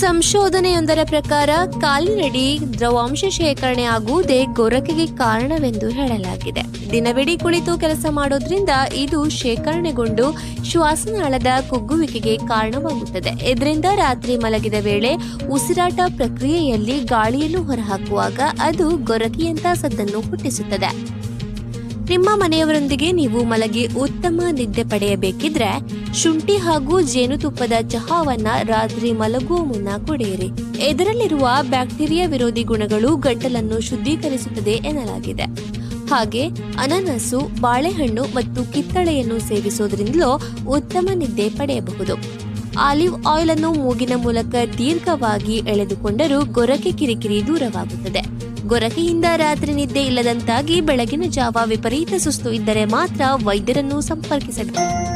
ಸಂಶೋಧನೆಯೊಂದರ ಪ್ರಕಾರ, ಕಾಲಿನಡಿ ದ್ರವಾಂಶ ಶೇಖರಣೆ ಆಗುವುದೇ ಗೊರಕೆಗೆ ಕಾರಣವೆಂದು ಹೇಳಲಾಗಿದೆ. ದಿನವಿಡೀ ಕುಳಿತು ಕೆಲಸ ಮಾಡೋದ್ರಿಂದ ಇದು ಶೇಖರಣೆಗೊಂಡು ಶ್ವಾಸನಾಳದ ಕುಗ್ಗುವಿಕೆಗೆ ಕಾರಣವಾಗುತ್ತದೆ. ಇದರಿಂದ ರಾತ್ರಿ ಮಲಗಿದ ವೇಳೆ ಉಸಿರಾಟ ಪ್ರಕ್ರಿಯೆಯಲ್ಲಿ ಗಾಳಿಯನ್ನು ಹೊರಹಾಕುವಾಗ ಅದು ಗೊರಕೆಯಂತ ಸದ್ದನ್ನು ಹುಟ್ಟಿಸುತ್ತದೆ. ನಿಮ್ಮ ಮನೆಯವರೊಂದಿಗೆ ನೀವು ಮಲಗಿ ಉತ್ತಮ ನಿದ್ದೆ ಪಡೆಯಬೇಕಿದ್ರೆ ಶುಂಠಿ ಹಾಗೂ ಜೇನುತುಪ್ಪದ ಚಹಾವನ್ನ ರಾತ್ರಿ ಮಲಗುವ ಮುನ್ನ ಕುಡಿಯಿರಿ. ಇದರಲ್ಲಿರುವ ಬ್ಯಾಕ್ಟೀರಿಯಾ ವಿರೋಧಿ ಗುಣಗಳು ಗಂಟಲನ್ನು ಶುದ್ಧೀಕರಿಸುತ್ತದೆ ಎನ್ನಲಾಗಿದೆ. ಹಾಗೆ ಅನನಸು, ಬಾಳೆಹಣ್ಣು ಮತ್ತು ಕಿತ್ತಳೆಯನ್ನು ಸೇವಿಸೋದ್ರಿಂದಲೂ ಉತ್ತಮ ನಿದ್ದೆ ಪಡೆಯಬಹುದು. ಆಲಿವ್ ಆಯಿಲ್ ಅನ್ನು ಮೂಗಿನ ಮೂಲಕ ದೀರ್ಘವಾಗಿ ಎಳೆದುಕೊಂಡರೂ ಗೊರಕೆ ಕಿರಿಕಿರಿ ದೂರವಾಗುತ್ತದೆ. ಗೊರಕೆಯಿಂದ ರಾತ್ರಿ ನಿದ್ದೆ ಇಲ್ಲದಂತಾಗಿ ಬೆಳಗಿನ ಜಾವ ವಿಪರೀತ ಸುಸ್ತು ಇದ್ದರೆ ಮಾತ್ರ ವೈದ್ಯರನ್ನು ಸಂಪರ್ಕಿಸಬೇಕು.